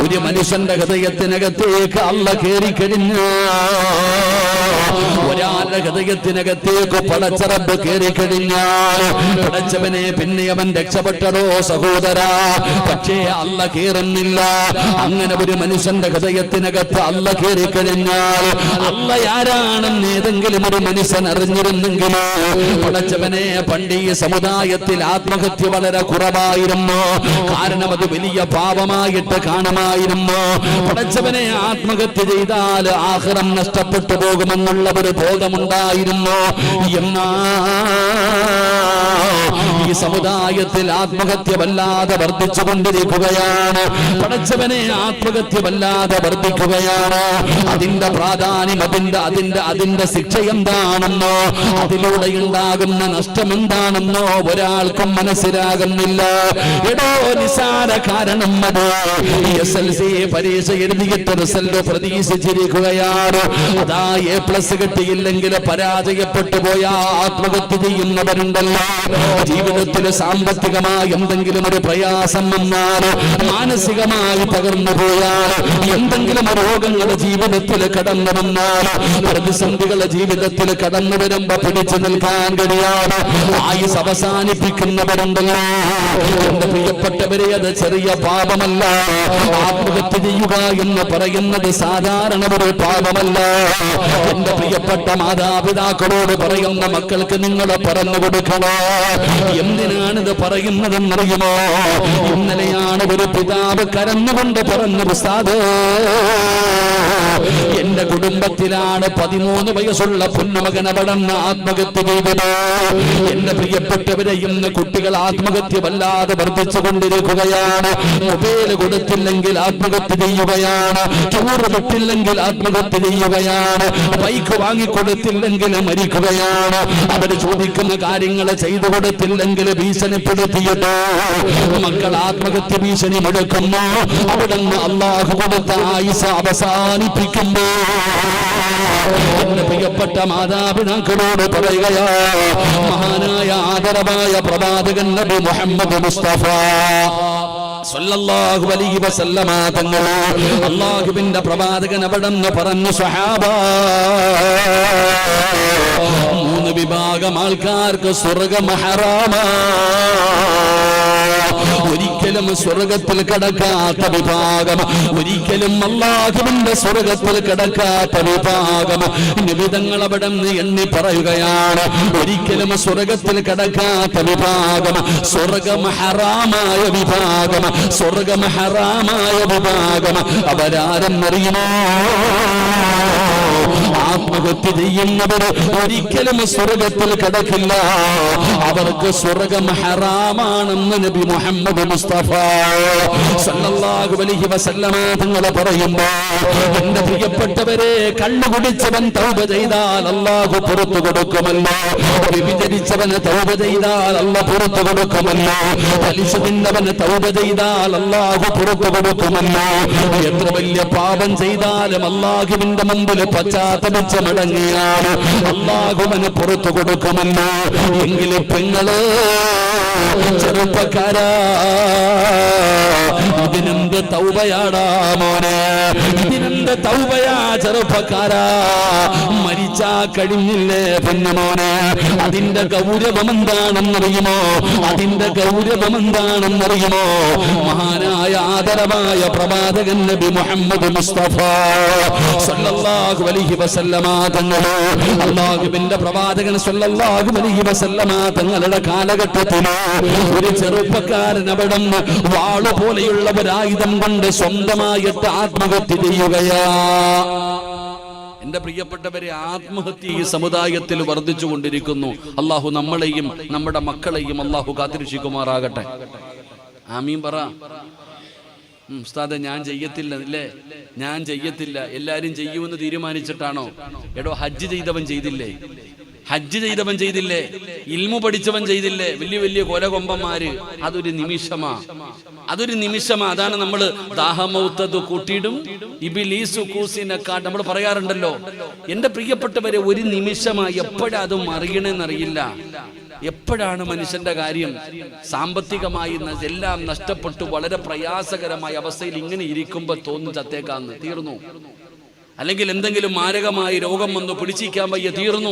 ഒരു മനുഷ്യന്റെ ഹൃദയത്തിനകത്തേക്ക് അല്ല കയറി കഴിഞ്ഞു ഒരാളുടെ ഹൃദയത്തിനകത്തേക്ക് പടച്ചറബ് കയറി കഴിഞ്ഞാൽ പടച്ചവനെ പിന്നെ അവൻ രക്ഷപ്പെട്ടതോ സഹോദര പക്ഷേ അല്ല കയറുന്നില്ല. അങ്ങനെ ഒരു മനുഷ്യന്റെ ഹൃദയത്തിനകത്ത് അല്ല കയറി കഴിഞ്ഞാൽ അല്ല ആരാണെന്ന് ഏതെങ്കിലും ഒരു മനുഷ്യൻ അറിഞ്ഞിരുന്നെങ്കിലോ പടച്ചവനെ പണ്ട് ഈ സമുദായത്തിൽ ആത്മഹത്യ വളരെ കുറവായിരുന്നു. കാരണം അത് വലിയ പാപമായിട്ട് കാണുമായിരുന്നു പടച്ചവനെ ആത്മഹത്യ ചെയ്താൽ ആഹ്റം നഷ്ടപ്പെട്ടു പോകുമെന്നുള്ള ഒരു ബോധമുണ്ടായിരുന്നു? എന്നാ ഈ സമുദായത്തിൽ ആത്മഹത്യ വല്ലാതെ വർദ്ധിച്ചു കൊണ്ടിരിക്കുകയാണ്. പടച്ചവനെ ആത്മഹത്യ വല്ലാതെ വർദ്ധിക്കുകയാണ്. അതിന്റെ പ്രാധാന്യം അതിന്റെ അതിന്റെ അതിന്റെ ശിക്ഷ എന്താണെന്നോ? അതിലൂടെ ഉണ്ടാകുന്ന നഷ്ടം എന്താണെന്നോ ഒരാൾക്കും മനസ്സിലാകുന്നില്ല. എടോ നിസാര കാരണം അത്. എസ് എൽ സി പരീക്ഷ എഴുതിയിട്ട് റിസൾട്ട് പ്രതീക്ഷിച്ചിരിക്കുകയാണ്. അതാ എ പ്ലസ് കിട്ടിയില്ലെങ്കിൽ പരാജയപ്പെട്ടു പോയ ആത്മഹത്യ ചെയ്യുന്നവരുണ്ടല്ലോ. ജീവിതത്തിൽ സാമ്പത്തികമായി എന്തെങ്കിലും ഒരു പ്രയാസം വന്നാൽ മാനസികമായി തകർന്നു പോയാൽ എന്തെങ്കിലും രോഗങ്ങൾ ജീവിതത്തിൽ കടന്നു വന്നാൽ പ്രതിസന്ധികൾ ജീവിതത്തിൽ കടന്നു വരുമ്പോ പിടിച്ചു നിൽക്കാൻ കഴിയാതെ ആയുസ് അവസാനിപ്പിക്കുന്നവരുണ്ടല്ലോ. എന്റെ പ്രിയപ്പെട്ടവരെ അത് ചെറിയ പാപമല്ല. ആത്മഹത്യ ചെയ്യുക എന്ന് പറയുന്നത് സാധാരണ ഒരു പാപമല്ല. എന്റെ പ്രിയപ്പെട്ട മാതാപിതാക്കളോട് പറയുന്ന മക്കൾക്ക് നിങ്ങൾ പറഞ്ഞു കൊടുക്കണോ. എന്തിനാണിത് പറയുന്നതെന്നറിയുമോ? ഇന്നലെയാണ് ഒരു പിതാവ് കരഞ്ഞുകൊണ്ട് പറഞ്ഞു പ്രസാദ് എന്റെ കുടുംബത്തിലാണ് പതിമൂന്ന് വയസ്സുള്ള പൊന്നുമകൻ അവിടെന്ന് ആത്മഹത്യ ചെയ്തത്. എന്റെ പ്രിയപ്പെട്ടവരെ ഇന്ന് കുട്ടികൾ ആത്മഹത്യ വല്ലാതെ വർദ്ധിച്ചു കൊണ്ടിരിക്കുകയാണ് മൊബൈൽ കൊടുത്തില്ലെങ്കിൽ ആത്മഹത്യ ചെയ്യുകയാണ്. ചോറ് തൊട്ടില്ലെങ്കിൽ ആത്മഹത്യ ചെയ്യുകയാണ്. ബൈക്ക് വാങ്ങിക്കൊടുത്തില്ലെങ്കിൽ മരിക്കുകയാണ്. അവർ ചോദിക്കുന്ന കാര്യങ്ങൾ ചെയ്തു കൊടുത്തില്ലെങ്കിൽ ഭീഷണിപ്പെടുത്തിയതോ. മക്കൾ ആത്മഹത്യ ഭീഷണി മുടക്കുന്നു അവിടുന്ന് അള്ളാഹു കൊടുത്ത ആയിസ അവസാനിപ്പിക്കുമ്പോ എന്റെ പ്രിയപ്പെട്ട മാതാപിതാക്കളോട് പറയുകയാ മഹാനായ ആദരവായ പ്രവാചകൻ നബി മുഹമ്മദ് മുസ്തഫ. അള്ളാഹുവിന്റെ പ്രവാചകൻ അവിടെന്ന് പറഞ്ഞു സഹാബ മൂന്ന് വിഭാഗം ആൾക്കാർക്ക് സ്വർഗം ഹറാമാ. ഒരിക്കലും സ്വർഗത്തിൽ കടക്കാത്ത വിഭാഗം. ഒരിക്കലും അള്ളാഹുവിന്റെ സ്വർഗത്തിൽ കടക്കാത്ത വിഭാഗം. നിമിതങ്ങൾ അവിടെ നിന്ന് എണ്ണി പറയുകയാണ് ഒരിക്കലും സ്വർഗത്തിൽ കടക്കാത്ത വിഭാഗം. സ്വർഗം ഹറാമായ വിഭാഗം. സ്വർഗം ഹറാമായ വിഭാഗം. അവരാരെന്നറിയുമോ? ആത്മഹത്യ ചെയ്യുന്നവർ ഒരിക്കലും സ്വർഗത്തിൽ കിടക്കില്ല. അവർക്ക് സ്വർഗം ഹറാമാണെന്ന് നബി മുഹമ്മദ് മുസ്തഫ. സല്ലല്ലാഹു അലൈഹി വസല്ലമ തങ്ങൾ പറയുമ്പോൾ എന്റെ പ്രിയപ്പെട്ടവരെ കണ്ണുകുടിച്ചവൻ തൗബ ചെയ്താൽ അല്ലാഹു പുറത്തു കൊടുക്കുമല്ലോ. വിഭജിച്ചവന് തൗബ ചെയ്താൽ അല്ല പുറത്തു കൊടുക്കുമല്ലോ. പലിശ തിന്നവന് തൗബ ചെയ്താൽ അല്ലാഹു പുറത്തു കൊടുക്കുമല്ലോ. എത്ര വലിയ പാപം ചെയ്താലും അല്ലാഹുവിന്റെ മുമ്പിൽ പശ്ചാത്തപിച്ച് മടങ്ങിയാൽ അള്ളാഹുവിന് പുറത്തു കൊടുക്കുമല്ലോ. എങ്കിലും പെങ്ങൾ തൗബയാടാ തൗബയാ അതിന്റെ ഗൗരവം അതിന്റെ മഹാനായ ആദരവായ പ്രവാചകൻ നബി മുഹമ്മദ് മുസ്തഫ സല്ലല്ലാഹു അലൈഹി വസല്ലമ തങ്ങളെ. പ്രവാചകൻ സല്ലല്ലാഹു അലൈഹി വസല്ലമ തങ്ങളുടെ കാലഘട്ടത്തിൽ ഒരു ചെറുപ്പക്കാരൻ അവിടെ വാൾ പോലെയുള്ള ഒരായുധം കൊണ്ട് സ്വന്തമായിട്ട് ആത്മഹത്യ ചെയ്യുകയാ. എന്റെ പ്രിയപ്പെട്ടവരെ ആത്മഹത്യ ഈ സമുദായത്തിൽ വർദ്ധിച്ചു കൊണ്ടിരിക്കുന്നു. അള്ളാഹു നമ്മളെയും നമ്മുടെ മക്കളെയും അള്ളാഹു കാത്തിരക്ഷിക്കുമാറാകട്ടെ. ആമീൻ പറ. ഉസ്താദെ ഞാൻ ചെയ്യത്തില്ല അല്ലേ? ഞാൻ ചെയ്യത്തില്ല. എല്ലാരും ചെയ്യുമെന്ന് തീരുമാനിച്ചിട്ടാണോ? എടോ ഹജ്ജ് ചെയ്തവൻ ചെയ്തില്ലേ? ഹജ്ജ് ചെയ്തവൻ ചെയ്തില്ലേ? ഇൽമു പഠിച്ചവൻ ചെയ്തില്ലേ? വലിയ വലിയ കൊലകൊമ്പന്മാര്. അതൊരു നിമിഷമാ. അതൊരു നിമിഷമാ. അതാണ് നമ്മൾ ദാഹമൗത്തത് കൂട്ടിയിടും. ഇബിലീസു കൂസിനെക്കാട്ട് നമ്മൾ പറയാറുണ്ടല്ലോ എന്റെ പ്രിയപ്പെട്ടവരെ ഒരു നിമിഷമാ. എപ്പോഴാ അത് മറിയണെന്നറിയില്ല. എപ്പോഴാണ് മനുഷ്യന്റെ കാര്യം സാമ്പത്തികമായി എല്ലാം നഷ്ടപ്പെട്ടു വളരെ പ്രയാസകരമായ അവസ്ഥയിൽ ഇങ്ങനെ ഇരിക്കുമ്പോൾ തോന്നുന്നു ചത്തേക്കാന്ന്. തീർന്നു. അല്ലെങ്കിൽ എന്തെങ്കിലും മാരകമായി രോഗം വന്നു പിടിച്ചിരിക്കാൻ വയ്യ തീർന്നു.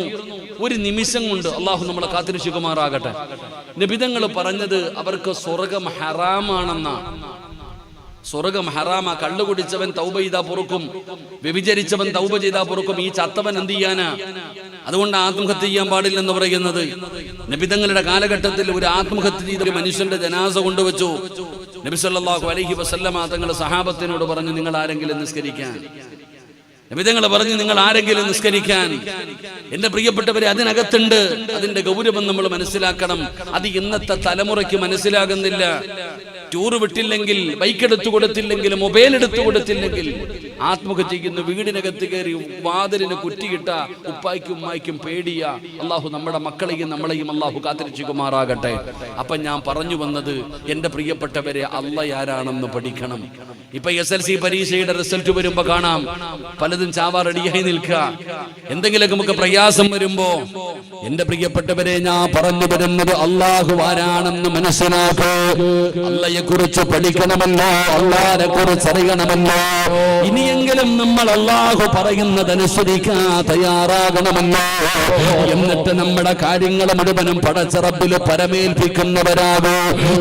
ഒരു നിമിഷം കൊണ്ട് അള്ളാഹു നമ്മളെ കാത്തിരക്ഷിക്കുമാറാകട്ടെ. നിബിതങ്ങൾ പറഞ്ഞത് അവർക്ക് സ്വർഗം ഹറാമാണെന്ന. സ്വർഗം ഹറാമ. കള്ളു കുടിച്ചവൻ തൗബ ചെയ്താ പൊറുക്കും. വ്യഭിചരിച്ചവൻ തൗബ ചെയ്താ പൊറുക്കും. ഈ ചത്തവൻ എന്ത് ചെയ്യാനാ? അതുകൊണ്ട് ആത്മഹത്യ ചെയ്യാൻ പാടില്ലെന്ന് പറയുന്നത്. നബിതങ്ങളുടെ കാലഘട്ടത്തിൽ ഒരു ആത്മഹത്യ ചെയ്ത ഒരു മനുഷ്യന്റെ ജനാസ കൊണ്ടുവച്ചു. നബി അലഹി അലൈഹി വസല്ലമ തങ്ങളുടെ സഹാബത്തിനോട് പറഞ്ഞു നിങ്ങൾ ആരെങ്കിലും നിസ്കരിക്കാൻ? നബിതങ്ങൾ പറഞ്ഞു നിങ്ങൾ ആരെങ്കിലും നിസ്കരിക്കാൻ എന്റെ പ്രിയപ്പെട്ടവരെ അതിനകത്തുണ്ട്. അതിന്റെ ഗൗരവം നമ്മൾ മനസ്സിലാക്കണം. അത് ഇന്നത്തെ തലമുറയ്ക്ക് മനസ്സിലാകുന്നില്ല. ടൂർ വിട്ടില്ലെങ്കിൽ ബൈക്ക് എടുത്തു കൊടുത്തില്ലെങ്കിൽ മൊബൈൽ എടുത്തു കൊടുത്തില്ലെങ്കിൽ ആത്മഹത്യ ചെയ്യുന്ന വീടിനകത്ത് കയറി വാതിലിന് കുറ്റിയിട്ട ഉപ്പായ്ക്കും ഉമ്മായ്ക്കും പേടിയ. അള്ളാഹു നമ്മുടെ മക്കളെയും നമ്മളെയും അള്ളാഹു കാത്തിരിച്ചുകുമാറാകട്ടെ. അപ്പൊ ഞാൻ പറഞ്ഞു വന്നത് എന്റെ പ്രിയപ്പെട്ടവരെ അല്ല ആരാണെന്ന് പഠിക്കണം. ഇപ്പൊ എസ് എൽ സി പരീക്ഷയുടെ റിസൾട്ട് വരുമ്പോ കാണാം. പലതും ചാവാ റെഡിയായി നിൽക്കുക. എന്തെങ്കിലും നമുക്ക് പ്രയാസം വരുമ്പോ എന്റെ പ്രിയപ്പെട്ടവരെ ഞാൻ പറഞ്ഞു വരുന്നത് അള്ളാഹു ആരാണെന്ന് മനസ്സിലാക്കൂ. അള്ളയെ കുറിച്ച് പഠിക്കണമല്ലോ അള്ളാരെ കുറിച്ച് അറിയണമല്ലോ ഇനിയെങ്കിലും നമ്മൾ അള്ളാഹു പറയുന്നതനുസരിക്കാൻ തയ്യാറാകണമല്ലോ എന്നിട്ട് നമ്മുടെ കാര്യങ്ങൾ മുഴുവനും പടച്ചറപ്പിൽ പരമേൽപ്പിക്കുന്നവരാകൂ.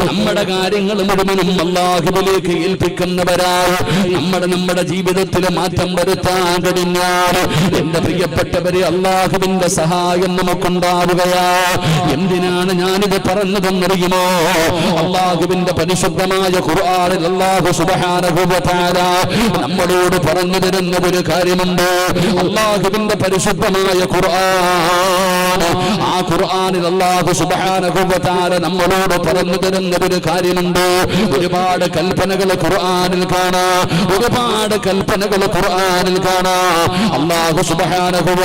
നമ്മുടെ കാര്യങ്ങൾ മുഴുവനും അള്ളാഹുവിലേക്ക് ഏൽപ്പിക്കുന്നവരാകും. നമ്മുടെ നമ്മുടെ ജീവിതത്തിൽ മാറ്റം വരുത്താൻ കഴിഞ്ഞാൽ എന്റെ പ്രിയപ്പെട്ടവരെ അള്ളാഹുവിന്റെ സഹായം നമുക്കുണ്ടാവുകയാ എന്തിനാണ് ഞാനിത് പറഞ്ഞതെന്നറിയുമോ? അള്ളാഹുവിന്റെ പരിശുദ്ധമായ ഖുർആനിൽ അള്ളാഹു തആല നമ്മളോട് പറഞ്ഞു തരുന്ന ഒരു കാര്യമുണ്ട്. അള്ളാഹുവിന്റെ പരിശുദ്ധമായ ഖുർആൻ ആ ഖുർആാനിൽ അള്ളാഹു തആല നമ്മളോട് പറഞ്ഞു തരുന്ന ഒരു കാര്യമുണ്ട്. ഒരുപാട് കൽപ്പനകൾ ഖുർആാനിൽ കാണാ. ഒരുപാട് കൽപ്പനകൾ ഖുർആാനിൽ കാണാ. അള്ളാഹു സുബ്ഹാനഹു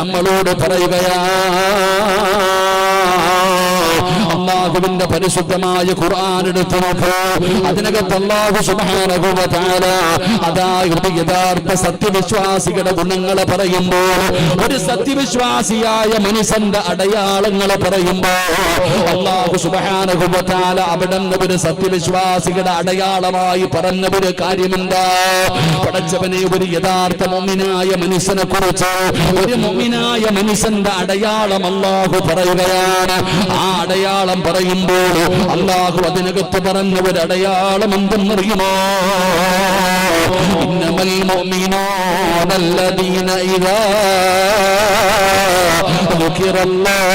നമ്മളോട് തആല നമ്മളോട് പറയുകയാ അള്ളാഹുവിന്റെ പരിശുദ്ധമായ ഖുർആൻ എടുത്തു നോക്കൂ. അതിനകത്ത് അള്ളാഹു സുബ്ഹാനഹു വ തആല അതാ യഥാർത്ഥ സത്യവിശ്വാസികളുടെ ഗുണങ്ങളെ പറയുമ്പോൾ ഒരു സത്യവിശ്വാസിയായ മനുഷ്യന്റെ അടയാളങ്ങളെ പറയുമ്പോൾ അള്ളാഹു സുബ്ഹാനഹു വ തആല അവിടെ ഒരു സത്യവിശ്വാസികളുടെ അടയാളമായി പറഞ്ഞ ഒരു കാര്യമെന്താ പടച്ചവനെ ഒരു യഥാർത്ഥ മൊമ്മിനായ മനുഷ്യനെ കുറിച്ച് ഒരു മൊമ്മിനായ മനുഷ്യന്റെ അടയാളം അള്ളാഹു പറയുകയാണ്. ആ അടയാളം പറയുമ്പോൾ അള്ളാഹു അതിനകത്ത് പറഞ്ഞ ഒരു അടയാളം എന്തെന്നറിയുമോ ഇന്നമൽ മുഅ്മിനൂന الذين إذا ذكر الله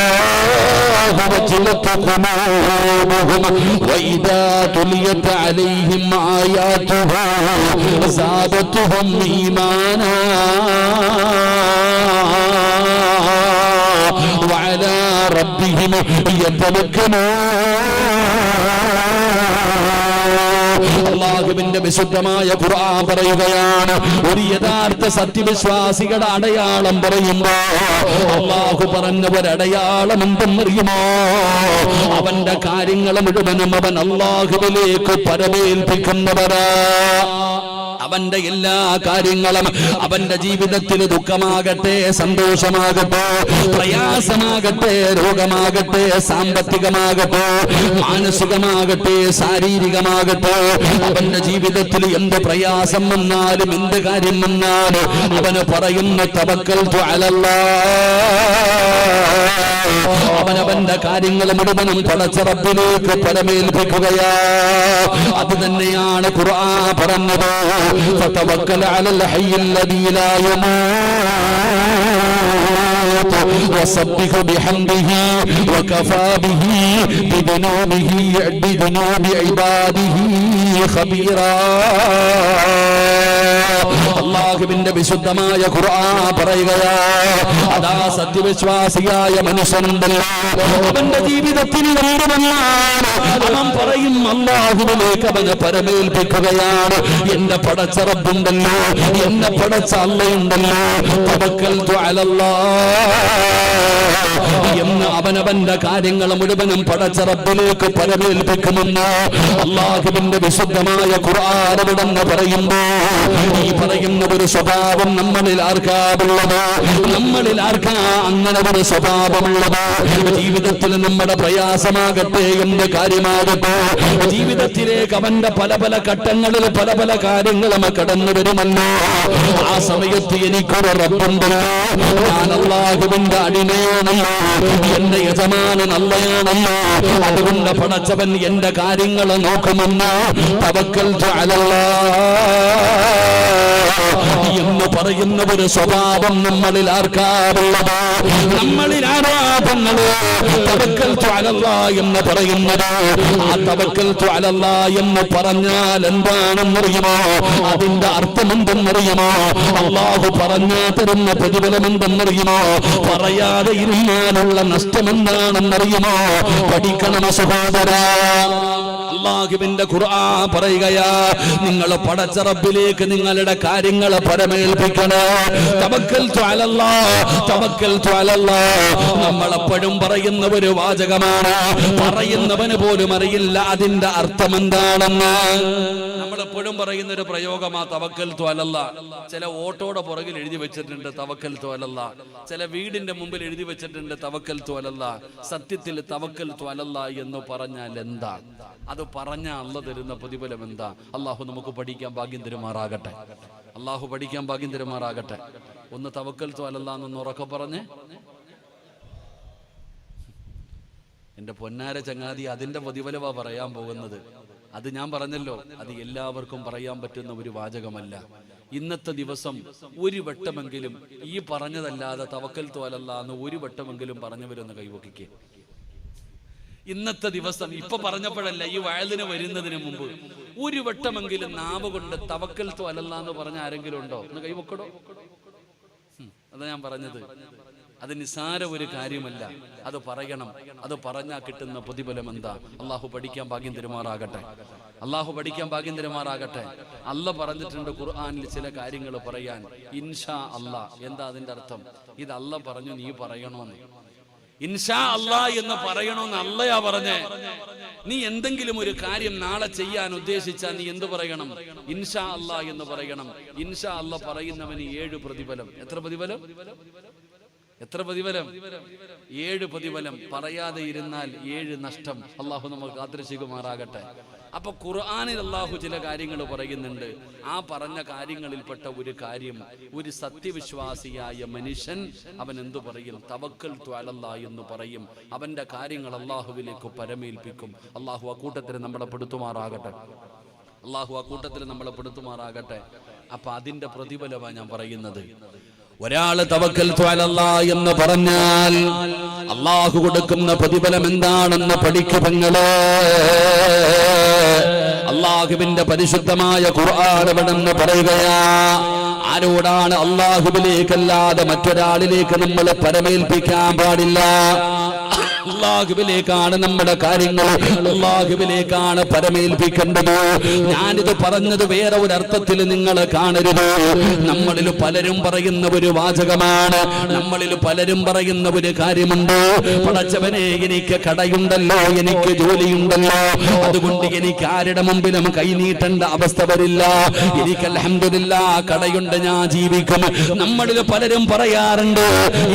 وجلت قلوبهم وإذا تليت عليهم آياته زادتهم إيمانا وعلى ربهم يتوكلون അള്ളാഹുവിന്റെ വിശുദ്ധമായ ഖുർആൻ പറയുകയാണ് ഒരു യഥാർത്ഥ സത്യവിശ്വാസികളുടെ അടയാളം പറയുമ്പോ അള്ളാഹു പറഞ്ഞ ഒരു അടയാളം എന്തെന്നറിയുമോ അവന്റെ കാര്യങ്ങൾ മുഴുവനും അവൻ അള്ളാഹുവിലേക്ക് പരമേൽപ്പിക്കുന്നവരാ അവന്റെ എല്ലാ കാര്യങ്ങളും അവന്റെ ജീവിതത്തിൽ ദുഃഖമാകട്ടെ സന്തോഷമാകട്ടെ പ്രയാസമാകട്ടെ രോഗമാകട്ടെ സാമ്പത്തികമാകട്ടെ മാനസികമാകട്ടെ ശാരീരികമാകട്ടെ അവന്റെ ജീവിതത്തിൽ എന്ത് പ്രയാസം വന്നാലും എന്ത് കാര്യം വന്നാലും അവന് പറയുന്ന തവക്കൽ അവനവന്റെ കാര്യങ്ങൾ മുഴുവനും പടച്ചറപ്പിലേക്ക് പരമേൽപ്പിക്കുകയാ. അത് തന്നെയാണ് ഖുർആൻ പറഞ്ഞത്. فتوكل على الحي الذي لا يموت وصدق بحمده وكفى به بذنوبه بذنوب عباده خبيرا അള്ളാഹുവിന്റെ വിശുദ്ധമായ ഖുർആൻ പറയുകയാ അതാ സത്യവിശ്വാസിയായ മനുഷ്യനുണ്ടല്ലോ അവന്റെ ജീവിതത്തിന് വേണ്ടുമെന്നാണ് അവൻ പറയും അള്ളാഹുവിലേക്ക് അവന് പരമേൽപ്പിക്കുകയാണ് എന്റെ പടച്ചറബുണ്ടല്ലോ എന്നെ പടച്ച അല്ലയുണ്ടല്ലോ തവക്കൽ എന്ന് അവനവന്റെ കാര്യങ്ങൾ മുഴുവനും പടച്ചറപ്പിലേക്ക് പരമേൽപ്പിക്കുമെന്ന് അള്ളാഹുവിന്റെ വിശുദ്ധമായ ഖുർആാനവിടെന്ന് പറയുമ്പോ ഈ പറയുന്ന ഒരു സ്വഭാവം നമ്മളിൽ ആർക്കാവുള്ളത് നമ്മളിൽ ആർക്കാ അങ്ങനെ ഒരു സ്വഭാവമുള്ളത് ജീവിതത്തിൽ നമ്മുടെ പ്രയാസമാകട്ടെ എന്റെ കാര്യമാകട്ടെ. ജീവിതത്തിലേക്ക് അവന്റെ പല പല ഘട്ടങ്ങളിൽ പല പല കാര്യങ്ങളും കടന്നു വരുമല്ലോ. ആ സമയത്ത് എനിക്കൊരു റബ്ബുണ്ടല്ലോ. ഞാൻ അള്ളാഹുവിന്റെ അടിമയാണല്ലോ. എന്റെ യജമാനൻ അല്ലയാണല്ലോ അതുകൊണ്ട് പടച്ചവൻ എന്റെ കാര്യങ്ങൾ നോക്കുമെന്ന് തവക്കൽ എന്ന് പറയുന്ന ഒരു സ്വഭാവം നമ്മളിൽ ആർക്കാറുള്ളത് നമ്മളിൽ ത്വാലല്ല എന്ന് പറയുന്നത്. ആ തവക്കൽ എന്ന് പറഞ്ഞാൽ എന്താണെന്നറിയുമോ? അതിന്റെ അർത്ഥം എന്തെന്നറിയുമോ അള്ളാഹു പറഞ്ഞാ തരുന്ന പ്രതിഫലം എന്തെന്നറിയുമോ പറയാതെ ഇരുന്നാലുള്ള നഷ്ടം എന്താണെന്നറിയുമോ പഠിക്കണം സഹോദര അള്ളാഹുവിന്റെ ഖുർആ പറയുകയാ നിങ്ങൾ പടച്ച റബ്ബിലേക്ക് നിങ്ങളുടെ കാര്യങ്ങൾ പരമേൽപ്പിക്കണം. തവക്കൽ ത്വാലല്ലാ തവക്കൽ ത്വാലല്ലാ നമ്മൾ എപ്പോഴും പറയുന്ന ഒരു വാചകമാണ്. പറയുന്നവന് പോലും അറിയില്ല അതിന്റെ അർത്ഥം എന്താണെന്ന്. നമ്മൾ എപ്പോഴും പറയുന്ന ഒരു പ്രയോഗമാ തവക്കൽ ത്വാലല്ല ചില ഓട്ടോയുടെ പുറകിൽ എഴുതി വെച്ചിട്ടുണ്ട് തവക്കൽ ത്വാലല്ല ചില വീടിന്റെ മുമ്പിൽ എഴുതി വെച്ചിട്ടുണ്ട് തവക്കൽ ത്വാലല്ല സത്യത്തിൽ തവക്കൽ ത്വാലല്ല എന്ന് പറഞ്ഞാൽ എന്താ? അത് പറഞ്ഞ അല്ല തരുന്ന പ്രതിഫലം എന്താ? അള്ളാഹു നമുക്ക് പഠിക്കാൻ ഭാഗ്യം തരുമാറാകട്ടെ. അള്ളാഹു പഠിക്കാൻ ഭാഗ്യം തരുമാറാകട്ടെ. ഒന്ന് തവക്കൽ തോലല്ലാന്നൊന്ന് ഉറക്കെ പറഞ്ഞ്. എന്റെ പൊന്നാര ചങ്ങാതി അതിന്റെ പ്രതിഫലമാ പറയാൻ പോകുന്നത്. അത് ഞാൻ പറഞ്ഞല്ലോ. അത് എല്ലാവർക്കും പറയാൻ പറ്റുന്ന ഒരു വാചകമല്ല. ഇന്നത്തെ ദിവസം ഒരു വട്ടമെങ്കിലും ഈ പറഞ്ഞതല്ലാതെ തവക്കൽ തോലല്ല എന്ന് ഒരു വട്ടമെങ്കിലും പറഞ്ഞവരൊന്ന് കൈവക്കിക്കേ ഇന്നത്തെ ദിവസം ഇപ്പൊ പറഞ്ഞപ്പോഴല്ല ഈ വയലിന് വരുന്നതിന് മുമ്പ്. ഒരു വട്ടമെങ്കിലും നാവ് കൊണ്ട് തവക്കൽ തോലല്ല എന്ന് പറഞ്ഞ ആരെങ്കിലും ഉണ്ടോ? ഒന്ന് കൈവക്കടോ അതാ ഞാൻ പറഞ്ഞത്. അത് നിസാര ഒരു കാര്യമല്ല. അത് പറയണം. അത് പറഞ്ഞാൽ കിട്ടുന്ന പ്രതിഫലം എന്താ? അള്ളാഹു പഠിക്കാൻ ഭാഗ്യം തരുമാറാകട്ടെ. അള്ളാഹു പഠിക്കാൻ ഭാഗ്യം തരുമാറാകട്ടെ. അല്ല പറഞ്ഞിട്ടുണ്ട് ഖുർആാനിൽ ചില കാര്യങ്ങൾ പറയാൻ. ഇൻഷാ അല്ലാ. എന്താ അതിന്റെ അർത്ഥം? ഇത് അല്ല പറഞ്ഞു നീ പറയണോന്ന് ഇൻഷാ അല്ലാ എന്ന് പറയണോന്ന് അല്ലയാ പറഞ്ഞേ. നീ എന്തെങ്കിലും ഒരു കാര്യം നാളെ ചെയ്യാൻ ഉദ്ദേശിച്ചാൽ നീ എന്ത് പറയണം? ഇൻഷാ അല്ലാ എന്ന് പറയണം. ഇൻഷാ അല്ല പറയുന്നവന് ഏഴ് പ്രതിഫലം. എത്ര പ്രതിഫലം? എത്ര പ്രതിഫലം? ഏഴ് പ്രതിഫലം. പറയാതെ ഇരുന്നാൽ ഏഴ് നഷ്ടം. അള്ളാഹു നമുക്ക് കാത്തിരശികുമാറാകട്ടെ അപ്പൊ ഖുർആാനിൽ അള്ളാഹു ചില കാര്യങ്ങൾ പറയുന്നുണ്ട്. ആ പറഞ്ഞ കാര്യങ്ങളിൽപ്പെട്ട ഒരു കാര്യം ഒരു സത്യവിശ്വാസിയായ മനുഷ്യൻ അവൻ എന്തു പറയും? തവക്കൽ ത്വാലല്ല എന്ന് പറയും. അവന്റെ കാര്യങ്ങൾ അള്ളാഹുവിലേക്ക് പരമേൽപ്പിക്കും. അള്ളാഹു ആ കൂട്ടത്തിൽ നമ്മളെ പെടുത്തുമാറാകട്ടെ. അള്ളാഹു ആ കൂട്ടത്തിൽ നമ്മളെ പെടുത്തുമാറാകട്ടെ. അപ്പൊ അതിന്റെ പ്രതിഫലമാണ് ഞാൻ പറയുന്നത്. ഒരാൾ തവക്കൽ എന്ന് പറഞ്ഞാൽ അള്ളാഹു കൊടുക്കുന്ന പ്രതിഫലം എന്താണെന്ന് പഠിക്കുമെങ്ങൾ അള്ളാഹുവിന്റെ പരിശുദ്ധമായ ഖുർആാനവനെന്ന് പറയുകയാ? ആരോടാണ് അള്ളാഹുവിലേക്കല്ലാതെ മറ്റൊരാളിലേക്ക് നമ്മൾ പരമേൽപ്പിക്കാൻ പാടില്ല? അള്ളാഹുവിലേക്കാണ് നമ്മുടെ കാര്യങ്ങൾ. അള്ളാഹുവിലേക്കാണ് പരമേൽപ്പിക്കേണ്ടത്. ഞാനിത് പറഞ്ഞത് വേറെ ഒരർത്ഥത്തിൽ നിങ്ങൾ കാണരുത്. നമ്മളിൽ പലരും പറയുന്ന ഒരു വാചകമാണ്. നമ്മളിൽ പലരും പറയുന്ന ഒരു കാര്യമുണ്ട്. പടച്ചവനെ എനിക്ക് കടയുണ്ടല്ലോ എനിക്ക് ജോലിയുണ്ടല്ലോ. അതുകൊണ്ട് എനിക്ക് ആരുടെ മുമ്പിലും കൈനീട്ടേണ്ട അവസ്ഥ വരില്ല. എനിക്ക് അലഹമില്ല കടയുണ്ട് ഞാൻ ജീവിക്കും. നമ്മളിൽ പലരും പറയാറുണ്ട്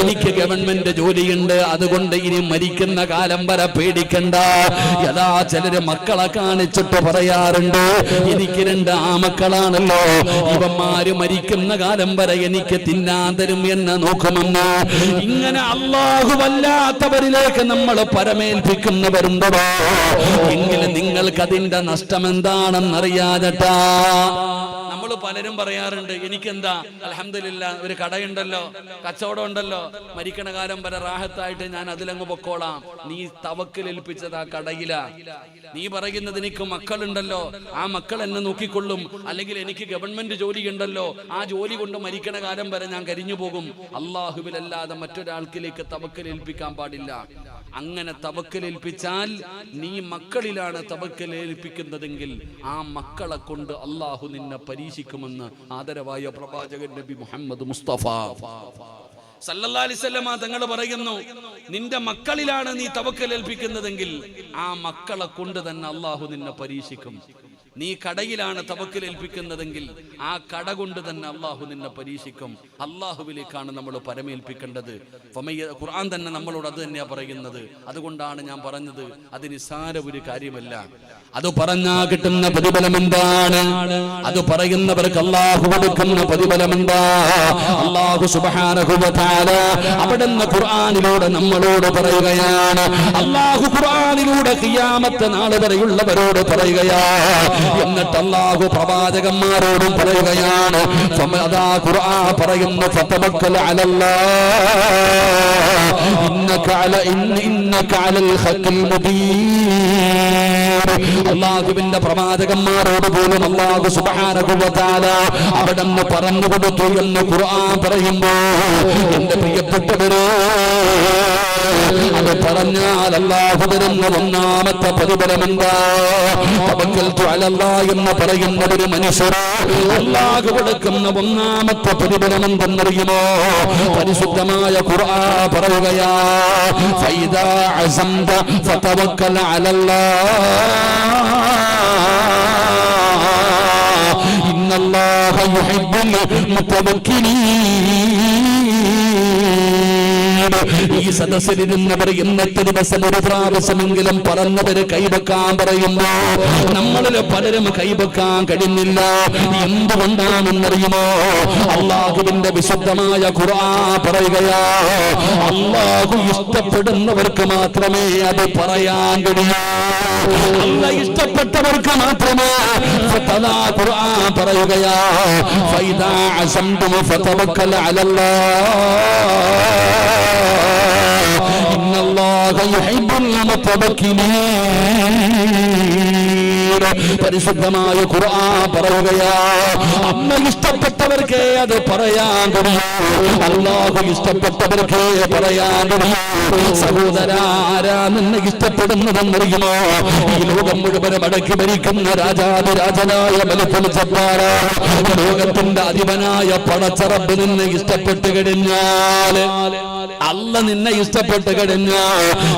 എനിക്ക് ഗവൺമെന്റ് ജോലിയുണ്ട് അതുകൊണ്ട് ഇനി മരിക്കുന്ന കാലം വരെ പേടിക്കണ്ട. യഥാ ചിലര് മക്കളെ കാണിച്ചിട്ട് പറയാറുണ്ട് എനിക്ക് രണ്ട് ആമക്കളാണല്ലോ. ഇവന്മാര് മരിക്കുന്ന കാലം വരെ എനിക്ക് തിന്നാൻ തരും എന്ന് നോക്കുമെന്ന്. ഇങ്ങനെ അള്ളാഹുവല്ലാത്തവരിലേക്ക് നമ്മൾ പരമേൽപ്പിക്കുന്നവരുണ്ടോ എങ്കിലും നിങ്ങൾക്കതിന്റെ നഷ്ടം എന്താണെന്നറിയാതട്ടാ പലരും പറയാറുണ്ട് എനിക്കെന്താ? അലഹമില്ല ഒരു കടയുണ്ടല്ലോ കച്ചവടം ഉണ്ടല്ലോ മരിക്കണ കാലം വരെ റാഹത്തായിട്ട് ഞാൻ അതിലങ്ങ് പൊക്കോളാം. നീ തവക്കിലേൽപ്പിച്ചത് ആ കടയില. നീ പറയുന്നത് എനിക്ക് മക്കളുണ്ടല്ലോ. ആ മക്കൾ എന്നെ നോക്കിക്കൊള്ളും. അല്ലെങ്കിൽ എനിക്ക് ഗവൺമെന്റ് ജോലി ഉണ്ടല്ലോ ആ ജോലി കൊണ്ട് മരിക്കണ കാലം വരെ ഞാൻ കരിഞ്ഞു പോകും. അള്ളാഹുവിലല്ലാതെ മറ്റൊരാൾക്കിലേക്ക് തവക്കലേൽപ്പിക്കാൻ പാടില്ല. അങ്ങനെ തവക്കലേൽപ്പിച്ചാൽ നീ മക്കളിലാണ് തവക്കലേൽപ്പിക്കുന്നതെങ്കിൽ ആ മക്കളെ കൊണ്ട് അള്ളാഹു നിന്നെ പരീക്ഷിക്കുമെന്ന് ആദരവായ പ്രവാചകൻ നബി മുഹമ്മദ് മുസ്തഫ. വസല്ലമ തങ്ങൾ പറയുന്നു നിന്റെ മക്കളിലാണ് നീ തവക്കൽ തവക്കലേൽപ്പിക്കുന്നതെങ്കിൽ ആ മക്കളെ കൊണ്ട് തന്നെ അള്ളാഹു നിന്നെ പരീക്ഷിക്കും. നീ കടയിലാണ് തവക്കിൽ ഏൽപ്പിക്കുന്നതെങ്കിൽ ആ കട കൊണ്ട് തന്നെ അള്ളാഹു നിന്നെ പരീക്ഷിക്കും. അള്ളാഹുവിലേക്കാണ് നമ്മൾ പരമേൽപ്പിക്കേണ്ടത്. ഖുർആൻ തന്നെ നമ്മളോട് അത് തന്നെയാണ് പറയുന്നത്. അതുകൊണ്ടാണ് ഞാൻ പറഞ്ഞത് അത് നിസ്സാര ഒരു കാര്യമല്ല. അത് പറഞ്ഞാ കിട്ടുന്ന പ്രതിഫലം എന്താണ്? അത് പറയുന്നവർക്ക് അള്ളാഹു കൊടുക്കുന്ന പ്രതിഫലം എന്താ? അള്ളാഹു സുബാനുഭവത്താല അവിടെ നിന്ന് ഖുർആാനിലൂടെ നമ്മളോട് പറയുകയാണ്. അള്ളാഹു ഖുർആാനിലൂടെ കിയാമത്തെ നാളെ വരെയുള്ളവരോട് പറയുകയാ. എന്നിട്ട് അള്ളാഹു പ്രവാചകന്മാരോടും പറയുകയാണ് അതാ അള്ളാഹുവിന്റെ പ്രവാചകന്മാരോട് പോലും അള്ളാഹു സുബാനകുവതാല അവിടെ നിന്ന് പറഞ്ഞു കൊടുത്തു എന്ന് ഖുർആൻ പറയുമ്പോ എന്റെ പ്രിയപ്പെട്ടവരെ പറഞ്ഞാൽ അള്ളാഹു തരുന്ന ഒന്നാമത്തെ പ്രതിഫലം എന്താ എന്ന് പറയുന്ന ഒരു മനുഷ്യർ അല്ലാഹു കൊടുക്കുന്ന ഒന്നാമത്തെ പ്രതിഫലം എന്തെന്നറിയുമോ പരിശുദ്ധമായ ഖുർആൻ പറയുകയാ ഫൈദാ അസംത ഫതവക്കൽ അലല്ലാഹ് ഇന്നല്ലാഹ യുഹിബ്ബുൽ മുതവക്കിലീൻ പിന്നീട് ഈ സദസ്സിലിരുന്നവർ ഇന്നത്തെ ദിവസം ഒരു പ്രാവശ്യമെങ്കിലും പറഞ്ഞവര് കൈവെക്കാൻ പറയുമ്പോ നമ്മളിൽ പലരും കൈവെക്കാൻ കഴിഞ്ഞില്ല. എന്തുകൊണ്ടാണെന്നറിയുമോ? അള്ളാഹുവിന്റെ വിശുദ്ധമായ ഖുറാ പറയുകയാ അള്ളാഹു ഇഷ്ടപ്പെടുന്നവർക്ക് മാത്രമേ അത് പറയാൻ കഴിയൂ. ഇഷ്ടപ്പെട്ടവർക്ക് മാത്രമേ ഖുർആൻ പറയുകയാ ഫൈദാ അസംതും ഫതവക്കല അലല്ലാഹ് ഇന്നല്ലാഹ യുഹിബ്ബുൽ പരിശുദ്ധമായ ഖുർആൻ പറയുകയാ അമ്മ ഇഷ്ടപ്പെട്ടവർക്ക് അത് പറയാൻ അല്ലാഹു അള്ളാഹു ഇഷ്ടപ്പെട്ടവർക്ക് പറയാൻ സഹോദര ആരാ നിന്നെ ഇഷ്ടപ്പെടുന്നതെന്നറിയുമോ? ഈ ലോകം മുഴുവനും അടക്കി ഭരിക്കുന്ന രാജാതിരാജനായ രാജനായ ലോകത്തിന്റെ അധിപനായ പടച്ചറബ് നിന്നെ ഇഷ്ടപ്പെട്ട് കഴിഞ്ഞാൽ അല്ല നിന്നെ ഇഷ്ടപ്പെട്ട് കഴിഞ്ഞാ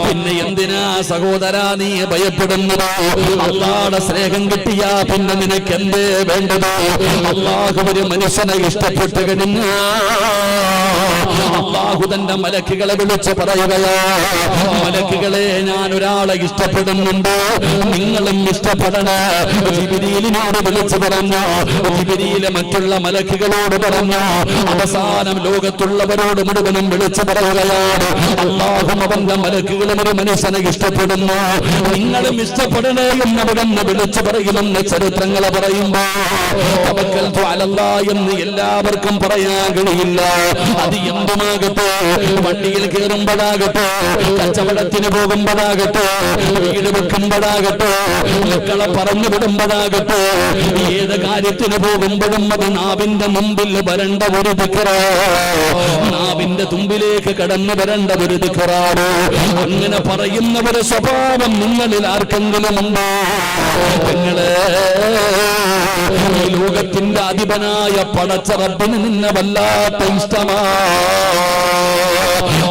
പിന്നെ എന്തിനാ സഹോദര നീ ഭയപ്പെടുന്നത്? അള്ളാടെ സ്നേഹം കിട്ടിയാ പിന്നെ നിനക്ക് എന്തേ വേണ്ടത്? അള്ളാഹു ഒരു മനുഷ്യനെ ഇഷ്ടപ്പെട്ട് കഴിഞ്ഞാ അള്ളാഹു തന്റെ മലക്കുകളെ വിളിച്ച് പറയുകയോ മലക്കുകളെ ഞാൻ ഒരാളെ ഇഷ്ടപ്പെടുന്നുണ്ട്. നിങ്ങളും ഇഷ്ടപ്പെടണേലിനോട് ജിബിരിയിലിനോട് വിളിച്ചു പറഞ്ഞു മറ്റുള്ള മലക്കുകളോട് പറഞ്ഞു അവസാനം ലോകത്തുള്ളവരോട് മുഴുവനും വിളിച്ചു പറയുകയാണ് അള്ളാഹും അവന്റെ മലക്കുകളും ഒരു മനുഷ്യനെ ഇഷ്ടപ്പെടുന്നു. നിങ്ങളും ഇഷ്ടപ്പെടണേ എന്നവിടെന്ന് വിളിച്ചു പറയുമെന്ന് ചരിത്രങ്ങളെ പറയുമ്പോ എന്ന് എല്ലാവർക്കും പറയാൻ കഴിയില്ല. അത് എന്തുമാകട്ടെ വണ്ടിയിൽ കയറുമ്പോഴാകട്ടെ കച്ചവടത്തിന് പോകുമ്പോഴാകട്ടെ വീട് വെക്കുമ്പോഴാകട്ടെ മക്കളെ പറഞ്ഞു വിടുമ്പോഴാകട്ടെ ഏത് കാര്യത്തിന് പോകുമ്പോഴും അത് നാവിന്റെ മുമ്പിൽ വരണ്ട ഒരു നാവിന്റെ തുമ്പിലേക്ക് കടന്നു വരണ്ട ഒരു അങ്ങനെ പറയുന്ന സ്വഭാവം നിങ്ങളിൽ ആർക്കെങ്കിലും ഉണ്ടോ? നിങ്ങളെ ലോകത്തിന്റെ അധിപനായ പടച്ച റബ്ബിന് നിന്നെ വല്ലാത്ത ഇഷ്ടമാ.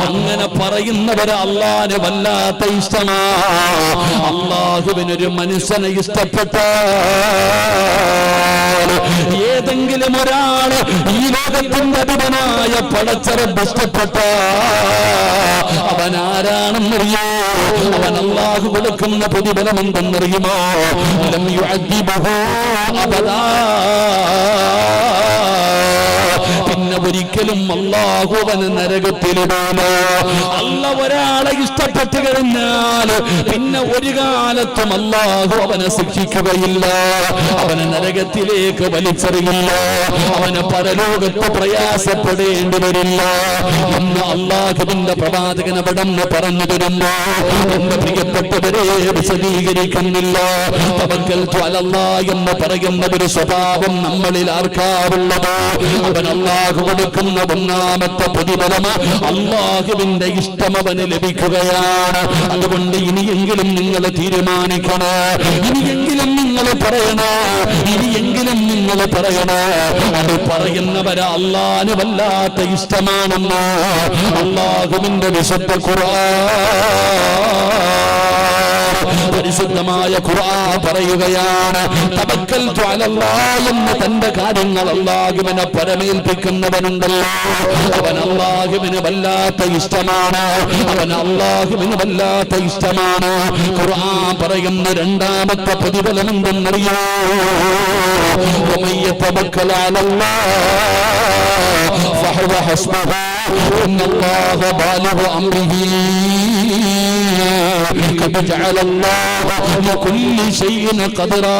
അങ്ങനെ പറയുന്നവര് അള്ളാന് വല്ലാത്ത ഇഷ്ടമാ. അള്ളാഹുവിനൊരു മനുഷ്യനെ ഇഷ്ടപ്പെട്ട. ഏതെങ്കിലും ഒരാൾ ഈ ലോകത്തിന്റെ അധിപനായ പടച്ചറബ് ഇഷ്ടപ്പെട്ട. അവൻ ആരാണെന്നറിയോ അവൻ അള്ളാഹു കൊടുക്കുന്ന പ്രതിഫലം എന്തെന്നറിയുമോ അബദാ. ഒരിക്കലും അള്ളാഹുവന് നരകത്തിലിടൂല. അല്ല ഒരാളെ ഇഷ്ടപ്പെട്ടു കഴിഞ്ഞാൽ പിന്നെ ഒരു കാലത്തും അള്ളാഹു അവനെ ശിക്ഷിക്കുകയില്ല. അവനെ നരകത്തിലേക്ക് വലിച്ചെറിയില്ല. അവന് പരലോകത്ത് പ്രയാസപ്പെടേണ്ടി വരില്ല. എന്ന് അള്ളാഹുവിന്റെ പ്രവാചകൻ അവിടെന്ന് പറഞ്ഞു തരുന്നു എന്റെ പ്രിയപ്പെട്ടവരെ വിശദീകരിക്കുന്നില്ല തവക്കൽ എന്ന് പറയുന്ന ഒരു സ്വഭാവം നമ്മളിൽ ആർക്കാറുള്ളത് അവൻ അള്ളാഹു കൊടുക്കുന്ന ഒന്നാമത്തെ പ്രതിഫലം അള്ളാഹുവിന്റെ ഇഷ്ടം അവന് ലഭിക്കുകയാണ്. അതുകൊണ്ട് ഇനിയെങ്കിലും നിങ്ങൾ തീരുമാനിക്കണേ. ഇനിയെങ്കിലും നിങ്ങൾ പറയണേ. ഇനിയെങ്കിലും നിങ്ങൾ പറയണേ. അത് പറയുന്നവരെ അള്ളാന് വല്ലാത്ത ഇഷ്ടമാണെന്ന് അള്ളാഹുവിന്റെ വിശുദ്ധ ഖുർആൻ. പരിശുദ്ധമായ ഖുർആൻ പറയുകയാണ് തവക്കൽ എന്ന് തന്റെ കാര്യങ്ങൾ അള്ളാഹുവിനെ പരമേൽപ്പിക്കുന്നവനുണ്ടല്ലോ അവൻ അള്ളാഹുവിന് വല്ലാത്ത ഇഷ്ടമാണ് അവൻ അള്ളാഹുവിന് വല്ലാത്ത ഇഷ്ടമാണ് ഖുർആൻ പറയുന്ന രണ്ടാമത്തെ പ്രതിഫലം എന്തെന്നറിയോ ومن يتوكل على الله فهو حسبه إن الله بالغ أمره قد جعل الله لكل شيء قدرا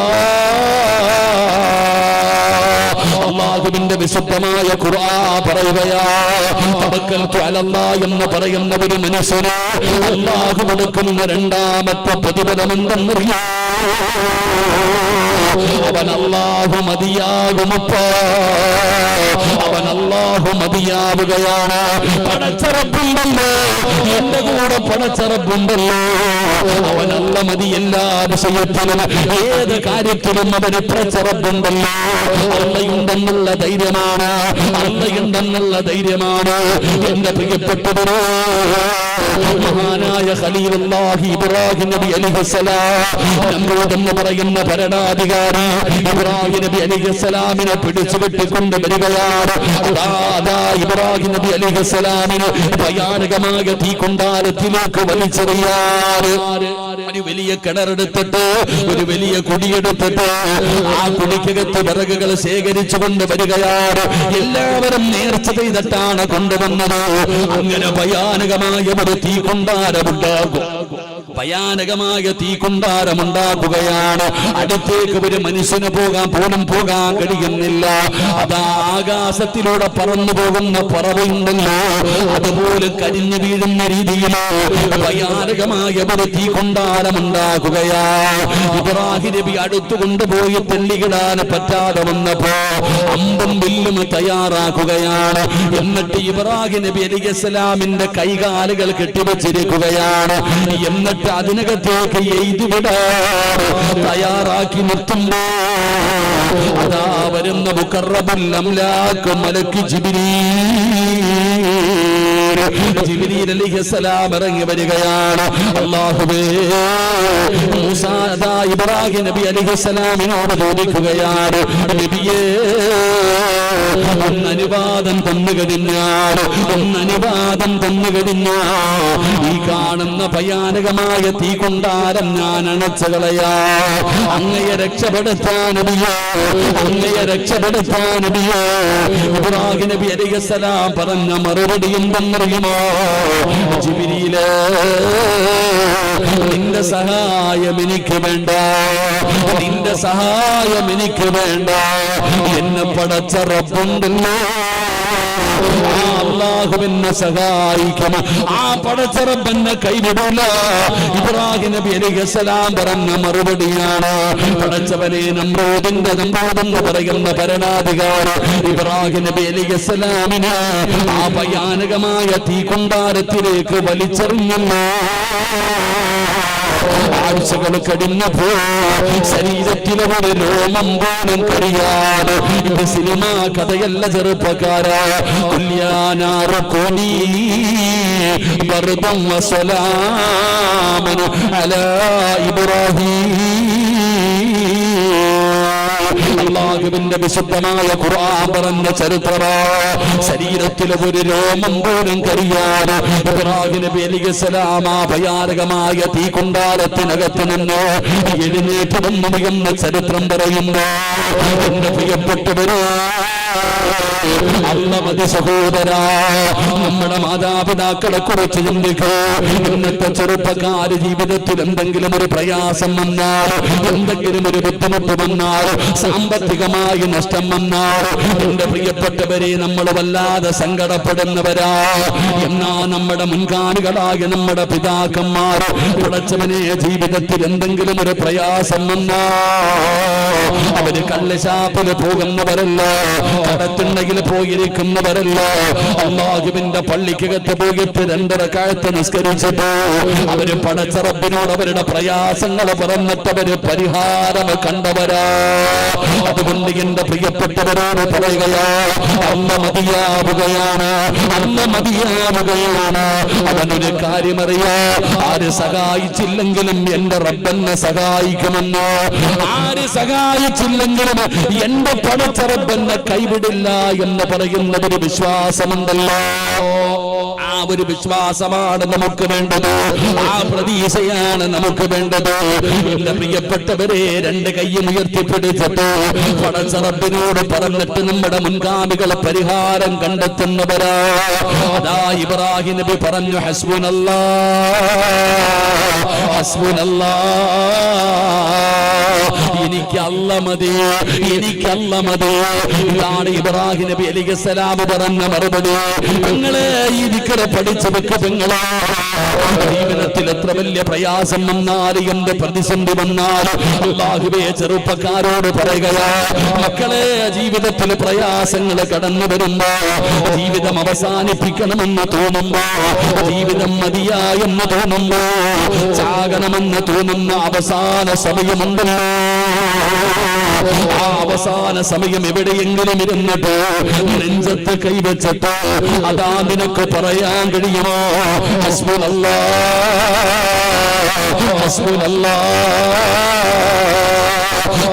അള്ളാഹുവിന്റെ വിശുദ്ധമായ ഖുർആ പറയുകയാ തവക്കൽതു അലല്ലാ എന്ന് പറയുന്ന ഒരു മനുഷ്യന് അള്ളാഹു കൊടുക്കുന്ന രണ്ടാമത്തെ പ്രതിഫലം എന്തെന്നറിയോ അവൻ അള്ളാഹു മതിയാകുമപ്പോ. അവൻ അള്ളാഹു മതിയാവുകയാണ്. പടച്ചറപ്പുണ്ടല്ലോ. എന്റെ കൂടെ പടച്ചറപ്പുണ്ടല്ലോ. അവനല്ല മതി എല്ലാ വിഷയത്തിലും. ഏത് കാര്യത്തിലും അവന് പ്രച്ചറപ്പുണ്ടല്ലോ അള്ളയുണ്ടെന്നുള്ള ധൈര്യമാണ്. അള്ളയുണ്ടെന്നുള്ള ധൈര്യമാണ്. എന്റെ പ്രിയപ്പെട്ടവരോ മഹാനായ ഖലീലുല്ലാഹി ഇബ്രാഹിം നബി അലിഹസലാം നമ്രൂദ് എന്ന് പറയുന്ന ഭരണാധികാരി ഇബ്രാഹിം നബി അലിഹസലാമിനെ പിടിച്ചു വെട്ടിക്കൊണ്ട് വരികയാണ്. അതാ ഇബ്രാഹിം നബി അലിഹസലാമിന് ഭയാനകമായ തീ കൊണ്ടാരത്തിലേക്ക് വലിച്ചെറിയാറ്. got it ഒരു വലിയ കിണറെടുത്തിട്ട് ഒരു വലിയ കുടിയെടുത്തിട്ട് ആ കുടിക്കകത്ത് വിറകുകൾ ശേഖരിച്ചു കൊണ്ട് വരികയാണ്. എല്ലാവരും നേർച്ച ചെയ്തിട്ടാണ് കൊണ്ടുവന്നത്. അങ്ങനെ ഭയാനകമായ ഒരു തീ കൊണ്ടാരമുണ്ടാകും ഭയാനകമായ തീ കൊണ്ടാരമുണ്ടാക്കുകയാണ് അടുത്തേക്ക് ഒരു മനുഷ്യന് പോകാൻ പോലും പോകാൻ കഴിയുന്നില്ല. അതാ ആകാശത്തിലൂടെ പറന്നു പോകുന്ന പറവുണ്ടല്ലോ. അതുപോലെ കരിഞ്ഞു വീഴുന്ന രീതിയിൽ ഭയാനകമായ ഒരു തീ കൊണ്ടാരമുണ്ടാക്കുകയാ ഇബ്രാഹിം നബി അടുത്തു കൊണ്ടുപോയി തെല്ലികിടാൻ പറ്റാതെ വന്നപ്പോ അമ്പും വില്ലും തയ്യാറാക്കുകയാണ്. എന്നിട്ട് ഇബ്രാഹിം നബി അലിഗസ്ലാമിന്റെ കൈകാലുകൾ കെട്ടിവച്ചിരിക്കുകയാണ്. എന്നിട്ട് അതിനകത്തേക്ക് എഴുതിവിടാ. തയ്യാറാക്കി നിർത്തുമ്പോ അതാ വരുന്ന മുക്കറബുൽ അംലാക്ക് മലക്ക് ജിബിരീ ഇറങ്ങി വരികയാണ്. ഇബ്രാഹിം നബി അലൈഹിസ്സലാമിനോട് ചോദിക്കുകയാണ് നബിയേ ഒന്ന് അനുവാദം തന്നു കഴിഞ്ഞാൽ ഒന്ന് അനുവാദം തന്നു കഴിഞ്ഞാൽ ഈ കാണുന്ന ഭയാനകമായ തീ കൊണ്ടാരം ഞാൻ അണച്ചകളയാ അങ്ങയെ രക്ഷപ്പെടുത്താനടിയോ അങ്ങയെ രക്ഷപ്പെടുത്താനടിയോ. ഇബ്രാഹിം നബി പറഞ്ഞ മറുപടി എന്തെന്നറിയുമോ? ജിബിരിയിലെ നിന്റെ സഹായം എനിക്ക് വേണ്ട. നിന്റെ സഹായം എനിക്ക് വേണ്ട. എന്നെ പടച്ച റബ്ബുണ്ടല്ലോ. ആ അള്ളാഹുവിനെ സഹായിക്കും ആ പടച്ചറബെന്നെ കൈവിടൂല. ഇബ്രാഹിം നബി അലിഹസലാം പറഞ്ഞ മറുപടിയാണ്. പടച്ചവനെ നമ്രോദിന്റെ നമ്രോദെന്ന് പറയുന്ന ഭരണാധികാരി ഇബ്രാഹിം നബി അലിഹസലാമിന് ആ ഭയാനകമായ തീ കൊണ്ടാരത്തിലേക്ക് വലിച്ചെറിഞ്ഞല്ലോ ആഴ്ചകൾ കടിഞ്ഞപ്പോ ശരീരത്തിലെ ഒരു രോമം പോലും കഴിയാതെ ഇത് സിനിമ കഥയല്ല ചെറുപ്പക്കാര. കുല്യാനാറക്കോണി വെറുതം വസലാമൻ അല ഇബ്രാഹിം അള്ളാഹുവിന്റെ വിശുദ്ധമായ ഖുർആൻ പറഞ്ഞ ചരിത്രമാ ശരീരത്തിലെ ഒരു രോമം പോലും കരിയാറ് ഇബ്രാഹിം നബി അലിസ്ലാം ആ ഭയാനകമായ തീ കൊണ്ടാരത്തിനകത്ത് നിന്ന് എഴുന്നേറ്റ് വന്നു ചരിത്രം പറയുന്നു. എന്റെ പ്രിയപ്പെട്ടവരോ അല്ല മതി സഹോദരാ നമ്മുടെ മാതാപിതാക്കളെ കുറിച്ച് ചിന്തിക്കൂ. ഇന്നത്തെ ചെറുപ്പക്കാര് ജീവിതത്തിൽ എന്തെങ്കിലും ഒരു പ്രയാസം വന്നാൽ എന്തെങ്കിലും ഒരു ബുദ്ധിമുട്ട് വന്നാൽ സാമ്പത്തികമായി നഷ്ടം വന്നാൽ എന്റെ പ്രിയപ്പെട്ടവരെ നമ്മൾ വല്ലാതെ സങ്കടപ്പെടുന്നവരാ. എന്നാ നമ്മുടെ മുൻകാണികളായ നമ്മുടെ പിതാക്കന്മാർ പടച്ചവനെ ജീവിതത്തിൽ എന്തെങ്കിലും ഒരു പ്രയാസം വന്നാ അവർ കള്ളുശാപ്പിൽ പോകുന്നവരല്ല കടത്തിണ്ണയിൽ പോയിരിക്കുന്നവരല്ല. അള്ളാഹുവിന്റെ പള്ളിക്കകത്ത് പോയിട്ട് രണ്ടര കാലത്ത് നിസ്കരിച്ചിട്ട് അവർ പടച്ചറപ്പിനോട് അവരുടെ പ്രയാസങ്ങൾ പറഞ്ഞിട്ട് അവർ പരിഹാരം കണ്ടവരാ. അതുകൊണ്ട് എന്റെ പ്രിയപ്പെട്ടവരോട് പറയുകയാ അമ്മ മതിയാവുകയാണ് അമ്മ മതിയാവുകയാണ്. അവനൊരു കാര്യമറിയാ ആര് സഹായിച്ചില്ലെങ്കിലും എന്റെ റബ്ബെന്നെ സഹായിക്കുമെന്ന്. ആര് സഹായിച്ചില്ലെങ്കിലും എന്റെ പടച്ചറബെന്നെ കൈവിടില്ല. എന്ന് പറയുന്ന ഒരു വിശ്വാസമുണ്ടല്ലോ. ആ ഒരു വിശ്വാസമാണ് നമുക്ക് വേണ്ടത്. ആ പ്രതീക്ഷയാണ് നമുക്ക് വേണ്ടത്. എന്റെ പ്രിയപ്പെട്ടവരെ രണ്ട് കൈയും ഉയർത്തിപ്പിടിച്ചിട്ട് പടച്ചറബിനോട് പറഞ്ഞിട്ട് നമ്മുടെ മുൻഗാമികളെ പരിഹാരം കണ്ടെത്തുന്നവരാ. അതാ ഇബ്രാഹിം നബി പറഞ്ഞു ഹസ്ബുനല്ലാ. എനിക്ക് അല്ല മതി എനിക്ക് അല്ല മതി. ഇതാണ് ഇബ്രാഹിം നബി അലി സലാം പറഞ്ഞ മറുപടി. നിങ്ങളെ വിക്കര പഠിച്ചു വെക്ക് നിങ്ങളെ ജീവിതത്തിൽ എത്ര വലിയ പ്രയാസം വന്നാലും എന്ത് പ്രതിസന്ധി വന്നാലും അള്ളാഹുവേ ചെറുപ്പക്കാരോട് പറയുക മക്കളെ ജീവിതത്തിൽ പ്രയാസങ്ങൾ കടന്നു വരുമ്പോ ജീവിതം അവസാനിപ്പിക്കണമെന്ന് തോന്നുമ്പോ ജീവിതം മതിയായെന്ന് തോന്നുമ്പോ ചാകണമെന്ന് തോന്നുന്ന അവസാന സമയമുണ്ടല്ലോ. ആ അവസാന സമയം എവിടെയെങ്കിലും ഇരുന്നിട്ട് നെഞ്ചത്ത് കൈവച്ചിട്ട് അതാ നിനക്ക് പറയാൻ കഴിയുമോ? ഹസ്ബുനല്ലാ ഹസ്ബുനല്ലാ.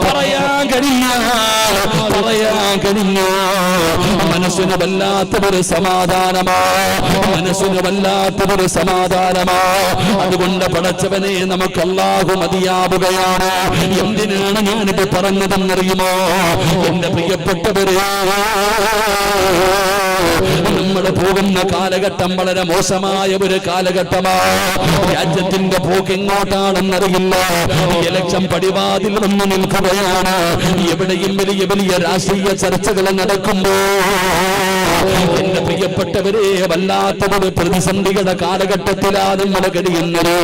പറയാൻ കഴിഞ്ഞ പറയാൻ കഴിഞ്ഞ. മനസ്സിന് വല്ലാത്തൊരു സമാധാനമാ. മനസ്സിന് വല്ലാത്തൊരു സമാധാനമാ. അതുകൊണ്ട് പടച്ചവനെ നമുക്ക് അല്ലാഹു മതിയാവുകയാണ്. എന്തിനാണ് ഞാനിത് പറഞ്ഞതെന്നറിയുമോ? എന്റെ പ്രിയപ്പെട്ടവരെ നമ്മൾ പോകുന്ന കാലഘട്ടം വളരെ മോശമായ ഒരു കാലഘട്ടമാ. രാജ്യത്തിന്റെ പോക്ക് എങ്ങോട്ടാണെന്നറിയില്ല. ഇലക്ഷൻ പടിവാതിൽ വന്ന് നിൽക്കുകയാണ്. എവിടെയും വലിയ വലിയ രാഷ്ട്രീയ ചർച്ചകൾ നടക്കുമ്പോ എന്റെ പ്രിയപ്പെട്ടവരെ വല്ലാത്തതൊരു പ്രതിസന്ധികളുടെ കാലഘട്ടത്തിലാണ് നമ്മൾ കഴിയുന്നത്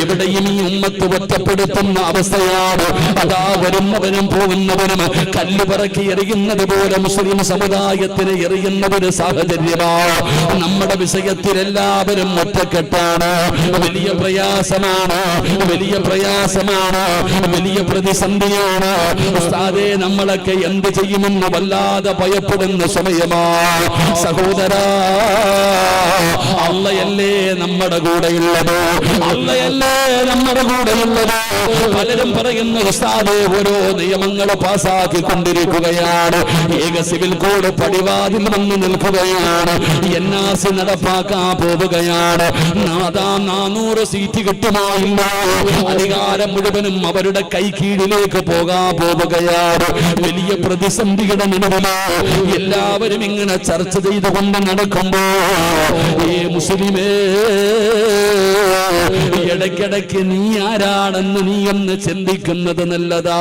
എവിടെയും ഈ ഉമ്മത്ത് ഒറ്റപ്പെടുത്തുന്ന അവസ്ഥയാണ്. അതാ വരുന്നവനും പോകുന്നവനും കല്ല് പറക്കി എറിയുന്നത് പോലെ മുസ്ലിം സമുദായത്തിന് എറിയുന്ന ഒരു സാഹചര്യമാണ്. നമ്മുടെ വിഷയത്തിൽ എല്ലാവരും ഒറ്റക്കെട്ടാണ്. വലിയ പ്രയാസമാണ്. വലിയ പ്രയാസമാണ്. വലിയ പ്രതിസന്ധിയാണ്. ഉസ്താദേ നമ്മളൊക്കെ എന്ത് ചെയ്യുമെന്ന് വല്ലാതെ ഭയപ്പെടുന്ന സമയമാ സഹോദരാ അള്ളയല്ലേ നമ്മുടെ കൂടെയുള്ളത്? അള്ളയല്ലേ നമ്മുടെ കൂടെയുള്ളത്? പലരും പറയുന്ന ഉസ്താദ് ഓരോ നിയമങ്ങൾ പാസാക്കി കൊണ്ടിരിക്കുകയാണ്. ഏക സിവിൽ കോഡ് പടിവാതിൽ വന്ന് നിൽക്കുകയാണ്. എൻ സി നടപ്പാക്കാൻ പോവുകയാണ്. നാനൂറ് സീറ്റ് കിട്ടുമായില്ല അധികാരം മുഴുവനും അവരുടെ കൈ കീഴിലേക്ക് പോകാൻ പോവുകയാണ്. വലിയ പ്രതിസന്ധിയുടെ നിലവിൽ എല്ലാവരും ഇങ്ങനെ ചർച്ച ചെയ്തുകൊണ്ട് നടക്കുമ്പോ ഏ മുസ്ലിമേ ഇടയ്ക്കിടയ്ക്ക് നീ ആരാണെന്ന് നീ ഒന്ന് ചിന്തിക്കുന്നത് നല്ലതാ.